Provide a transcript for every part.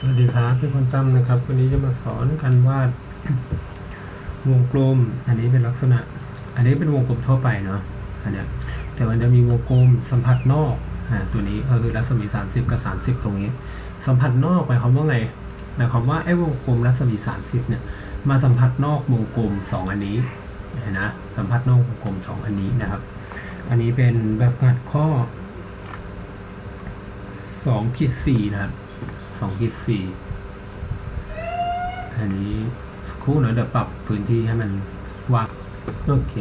สวัสดีครับพี่คนตั้มนะครับ วันนี้จะมาสอนการวาด วงกลม อันนี้เป็นลักษณะ อันนี้เป็นวงกลมทั่วไปเนาะอันเนี้ยแต่มันจะมีวงกลมสัมผัสนอกอ่าตัวนี้ก็คือรัศมี 30 กับ 30 ตรงนี้ สัมผัสนอกหมายความว่าไงหมายความว่าไอ้วงกลมรัศมี 30 เนี่ย มาสัมผัสนอกวงกลม 2 อันนี้นะสัมผัสนอกวงกลม 2 อันนี้นะครับ อันนี้เป็นแบบฝึกหัดข้อ2ขีด4นะครับ สองขีดสี่อันนี้สักครู่เนอะเดี๋ยวปรับพื้นที่ให้มันว่างโอเค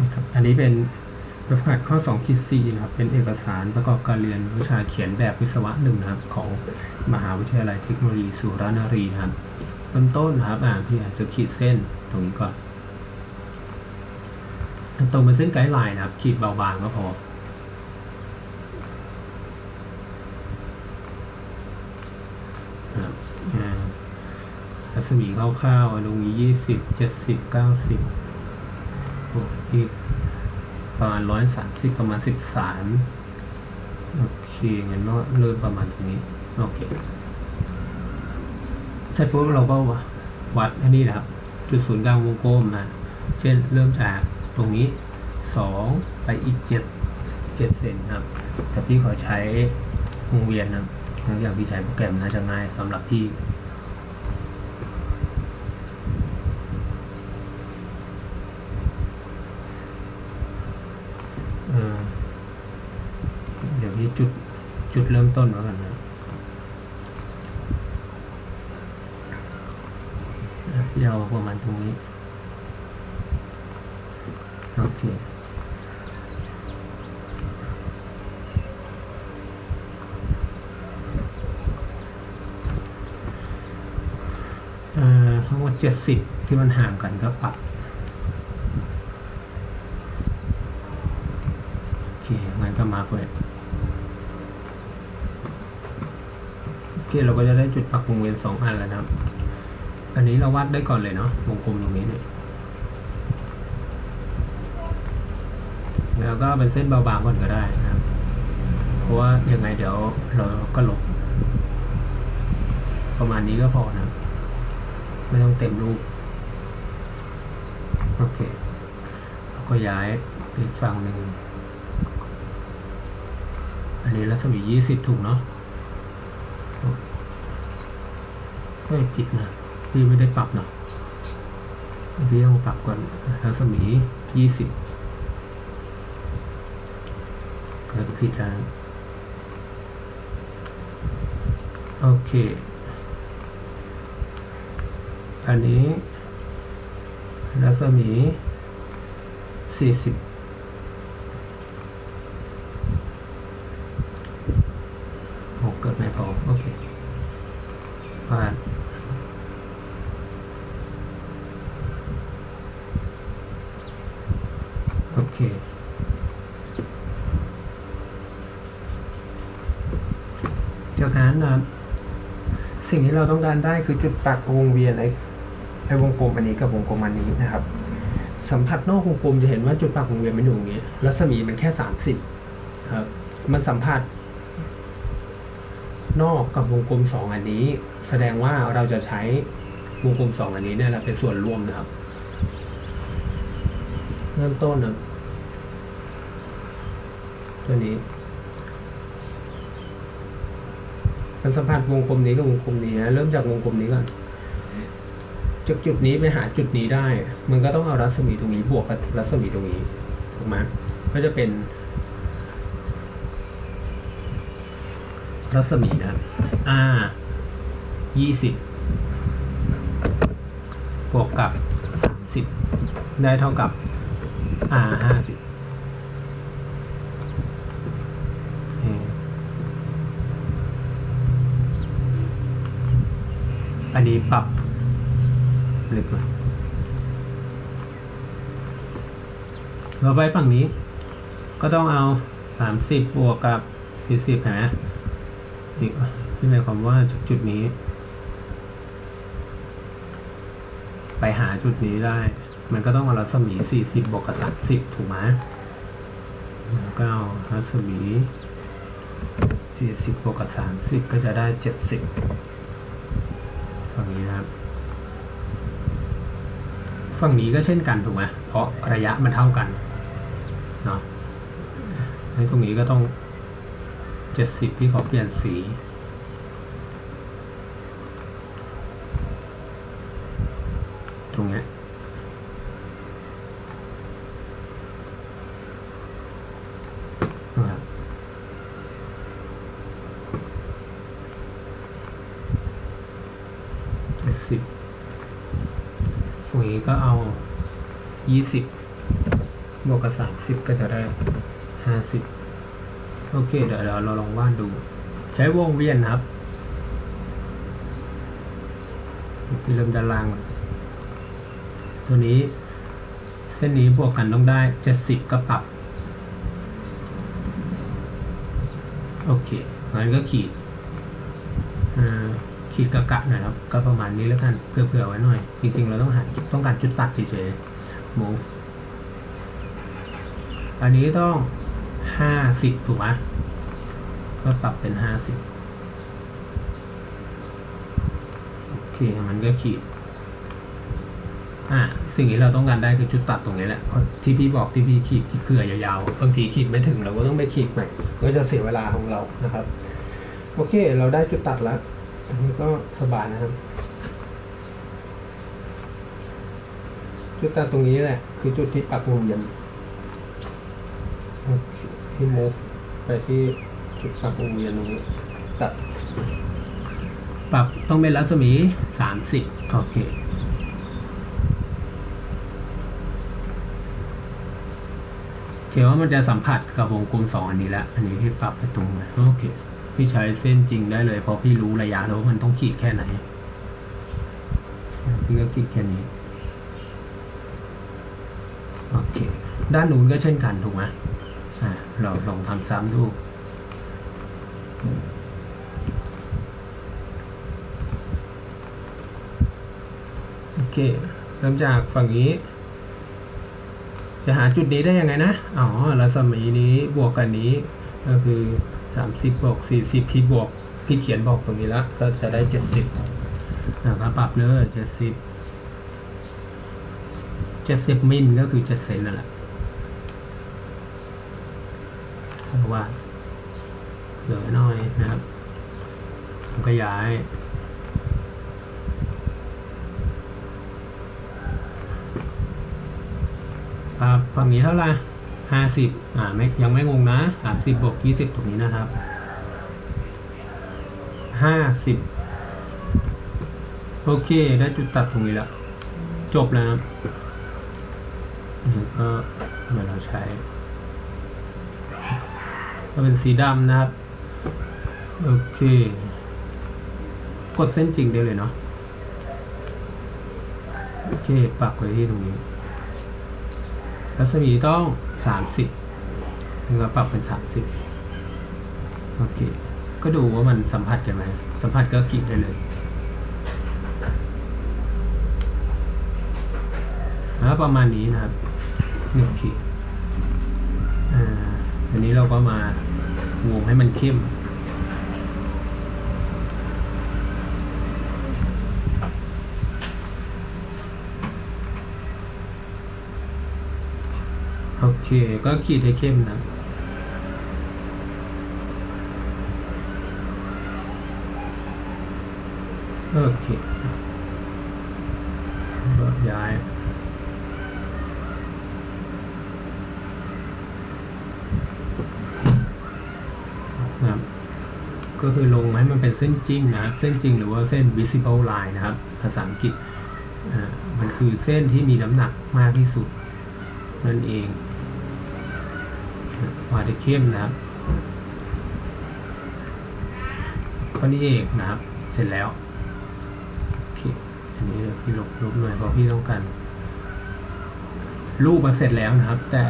นะครับอันนี้เป็นแบบฝึกหัดข้อสองขีดสี่นะครับ เป็นเอกสารประกอบการเรียนวิชาเขียนแบบวิศวะหนึ่งนะครับ ของมหาวิทยาลัยเทคโนโลยีสุรานารีนะครับเริ่มต้นนะครับอ่าพี่อาจจะขีดเส้นตรงนี้ก่อนตรงเป็นเส้นไกด์ไลน์นะครับ ขีดเบาบางก็พอ ครับอ่ารั ศมีคร่าวๆตรงนี้ยี่สิบเจ็ดสิบเก้าสิบโอ้อีกประมาณร้อยสามสิบประมาณสิบสามโอเคงั้นก็เริ่มประมาณตรงนี้ โอเคเสร็จปุ๊บเราก็วัดอันนี้นะครับ จุดศูนย์กลางวงกลมนะเช่นเริ่มจากตรงนี้สองไปอีกเจ็ดเจ็ดเซนครับ แต่พี่ขอใช้วงเวียนนะครับเนื่องจากพี่ใช้โปรแกรมน่าจะง่ายสำหรับพี่ เอ่อเดี๋ยวพี่จุด จุดเริ่มต้นไว้ก่อนนะอะเอาประมาณตรงนี้โอเคเอ่อทั้งหมดเจ็ดสิบที่มันห่างกันก็ปรับโอเคงั้นก็มาร์กไเคเราก็จะได้จุดปักวงเวียนสองอันแล้วนะครับ อันนี้เราวาดได้ก่อนเลยเนาะวงกลมตรงนี้เนี่ยแล้วก็เป็นเส้นเบาๆก่อนก็ได้นะครับ เพราะว่ายังไงเดี๋ยวเราก็ลบ ประมาณนี้ก็พอนะครับไม่ต้องเต็มรูป โอเคก็ย้ายไปอีกฝั่งหนึ่ง อันนี้รัศมียี่สิบถูกเนาะ ไม่ผิดนะพี่ไม่ได้ปรับเนาะพี่ต้องปรับก่อนรัศมียี่สิบกิดผิดแล้วโอเค อันนี้รัศมีสี่สิบหกเกิดไม่พอโอเคผ่านโอ เค จากนั้นนะสิ่งที่เราต้องการได้คือจุดตัดวงเวียนไอ้ไอ้วงกลมอันนี้กับวงกลมอันนี้นะครับ สัมผัสนอกวงกลมจะเห็นว่าจุดปักวงเวียนมันอยู่ตรงนี้รัศมีมันแค่สามสิบครับมันสัมผัส นอกกับวงกลมสองอันนี้ แสดงว่าเราจะใช้วงกลมสองอันนี้เนี่ยแหละเป็นส่วนร่วมนะครับ เริ่มต้นนะ ตัวนี้มันสัมผัสวงกลมนี้กับวงกลมนี้นะเริ่มจากวงกลมนี้ก่อนจากจุดนี้ไปหาจุดนี้ได้ มันก็ต้องเอารัศมีตรงนี้บวกกับรัศมีตรงนี้ถูกไหมก็จะเป็น รัศมีนะ r ยี่สิบบวกกับสามสิบได้เท่ากับ r ห้าสิบ อันนี้ปรับลึกเลยเราไปฝั่งนี้ ก็ต้องเอาสามสิบบวกกับสี่สิบเห็นไหมนี่นี่หมายความว่าจากจุดนี้ ไปหาจุดนี้ได้ มันก็ต้องเอารัศมีสี่สิบบวกกับสามสิบถูกไหมแล้วก็เอารัศมีสี่สิบบวกกับสามสิบก็จะได้เจ็ดสิบ ฝั่งนี้นะครับ ฝั่งนี้ก็เช่นกันถูกไหมเพราะระยะมันเท่ากันเนาะในตรงนี้ก็ต้องเจ็ดสิบที่ขอเปลี่ยนสี ตรงเนี้ยนะครับเจ็ดสิบ ฝั่งนี้ก็เอายี่สิบบวกกับสามสิบก็จะได้ห้าสิบโอเค เดี๋ยวเราลองวาดดู ใช้วงเวียนครับเริ่มด้านล่างตัวนี้ เส้นนี้บวกกันต้องได้เจ็ดสิบก็ปรับ โอเคงั้นก็ขีดอ่า ขีดกะกะหน่อยครับ ก็ประมาณนี้แล้วกันเผื่อๆไว้หน่อย จริงๆ เราต้องหาต้องการจุดตัดเฉยๆ move อันนี้ต้องห้าสิบถูกไหมก็ปรับเป็นห้าสิบโอเค มันก็ขีด อ่า สิ่งที่เราต้องการได้คือจุดตัดตรงนี้แหละเพราะที่พี่บอกที่พี่ขีดที่เผื่อยาวๆ บางทีขีดไม่ถึงเราก็ต้องไปขีดใหม่ ก็จะเสียเวลาของเรานะครับ โอเค เราได้จุดตัดแล้ว อันนี้ก็สบายนะครับ จุดตัดตรงนี้แหละ คือจุดที่ปรับวงเวียนที่ move ไปที่จุดปรับวงเวียนตรงนี้ตัดปรับต้องเป็นรัศมีสามสิบโอเคเขียนว่ามันจะสัมผัสกับวงกลมสองอันนี้แล้ว อันนี้ที่ปรับไปตรงไหนโอเค พี่ใช้เส้นจริงได้เลยเพราะพี่รู้ระยะแล้วว่ามันต้องขีดแค่ไหนพี่ก็ขีดแค่นี้โอเคด้านนู้นก็เช่นกันถูกไหมอ่าเราลองทำซ้ำดูโอเคเริ่มจากฝั่งนี้ จะหาจุดนี้ได้ยังไงนะ อ๋อรัศมีนี้บวกกันนี้ก็คือ สามสิบบวกสี่สิบพี่บวกพี่เขียนบอกตรงนี้ล้วก็จะได้เจ็ดสิบนะครับปรับเลยเจ็ดสิบเจ็ดสิบมิลก็คือเจ็ดเซนนั่นแหละเพราะว่าเหลือน้อยนะครับผมขยายครับฝั่งนี้เท่าไหร่ ห้าสิบอ่าไม่ยังไม่งงนะสามสิบบวกยี่สิบตรงนี้นะครับห้าสิบโอเค ได้จุดตัดตรงนี้แล้ว จบแล้วครับนี่ก็เดี๋ยวเราใช้ก็เป็นสีดำนะครับ โอเค กดเส้นจริงได้เลยเนาะโอเค ปักไว้ที่ตรงนี้รัศมีต้อง สามสิบเราปรับเป็นสามสิบโอเค ก็ดูว่ามันสัมผัสกันไหม สัมผัสก็คลิกได้เลยนะประมาณนี้นะครับหนึ่งขีดอ่าอันนี้เราก็มาวงให้มันเข้ม โอเค ก็ขีดให้เข้มนะ โอเคย้ายนะครับก็คือลงให้มันเป็นเส้นจริงนะครับ เส้นจริงหรือว่าเส้น visible line นะครับ ภาษาอังกฤษอ่ามันคือเส้นที่มีน้ำหนักมากที่สุดนั่นเอง วาดเข้มนะครับข้อนี้เอกนะครับ เสร็จแล้วอันนี้เดี๋ยวพี่ลบลบหน่อยเพราะพี่ต้องการรูปมาเสร็จแล้วนะครับ แต่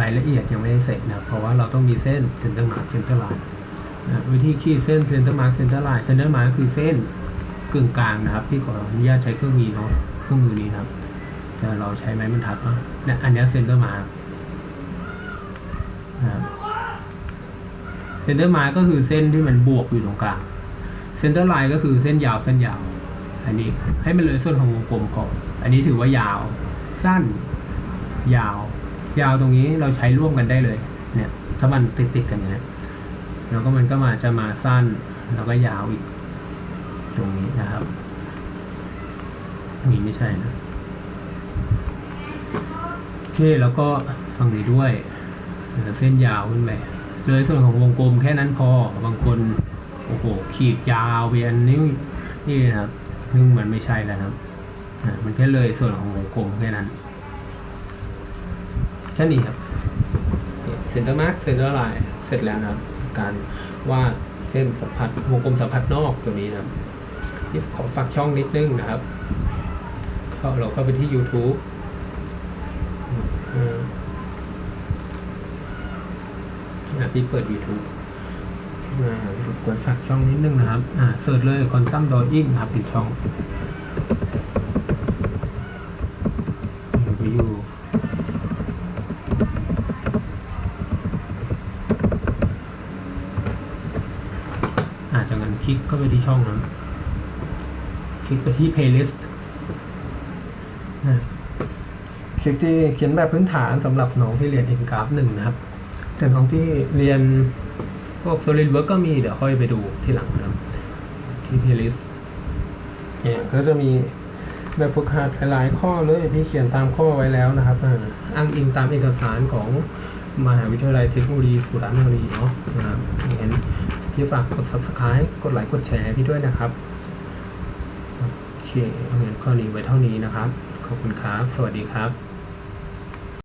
รายละเอียดยังไม่ได้เสร็จนะครับเพราะว่าเราต้องมีเส้นเซนเตอร์มาร์เซนเตอร์ไลน์วิธีขีดเส้นเซนเตอร์มาร์เซนเตอร์ไลน์เซนเตอร์มาร์คือเส้นกึ่งกลางนะครับ พี่ขออนุญาตใช้เครื่องมือเนาะเครื่องมือนี้นะครับ แต่เราใช้ไม้บรรทัดเนาะเนี่ยอันนี้เซนเตอร์มาร์นะค เซนเตอร์มาร์ก็คือเส้นที่มันบวกอยู่ตรงกลางเซนเตอร์ไลน์ก็คือเส้นยาวเส้นยาว อันนี้ให้มันเลยส่วนของวงกลมก่อน อันนี้ถือว่ายาว สั้น ยาว ยาวตรงนี้เราใช้ร่วมกันได้เลย เนี่ย ถ้ามันติดติดๆกันอย่างนี้ยแล้วก็มันก็มาจะมาสั้น แล้วก็ยาวอีก ตรงนี้นะครับนี่ไม่ใช่นะ โอเค แล้วก็ฝั่งนี้ด้วย เหลือเส้นยาวขึ้นไปเลยส่วนของวงกลมแค่นั้นพอบางคนโอ้โหขีดยาวเวียนนิ้วนี่นะครับซึ่งมันไม่ใช่แล้วครับอะมันแค่เลยส่วนของวงกลมแค่นั้นแค่นี้ครับเซนเตอร์มาร์กเซนเตอร์ไลน์เสร็จแล้วนะครับ การวาดเส้นสัมผัสวงกลมสัมผัสนอกตัวนี้นะครับนี่ขอฝากช่องนิดนึงนะครับเข้าเราเข้าไปที่ YouTube อืมอะพี่เปิด YouTube อ่ากดฝากช่องนิดนึงนะครับ อ่าเสิร์ชเลยคอนตัมดอยิ่งครับป็นช่องอยู่ไปอยู่อาจจะงั้นคลิกเข้าไปที่ช่องนั้นคลิกไปที่ playlist คลิปที่เขียนแบบพื้นฐานสำหรับน้องที่เรียนเอ็นกราฟหนึ่งนะครับ แต่น้องที่เรียนพวก SolidWorks ก็มีเดี๋ยวค่อยไปดูที่หลังนะครับที่ playlist เนี่ยก็จะมีแบบฝึกหัดหลายๆข้อเลยพี่เขียนตามข้อไว้แล้วนะครับอ่าอ้างอิงตามเอกสารของมหาวิทยาลัยเทคโนโลยีสุราษฎร์ธานีเนาะนะครับเห็นพี่ฝากกด subscribe กดไลค์กดแชร์ให้พี่ด้วยนะครับโอเคเอาเงินข้อนี้ไว้เท่านี้นะครับ ขอบคุณครับ สวัสดีครับ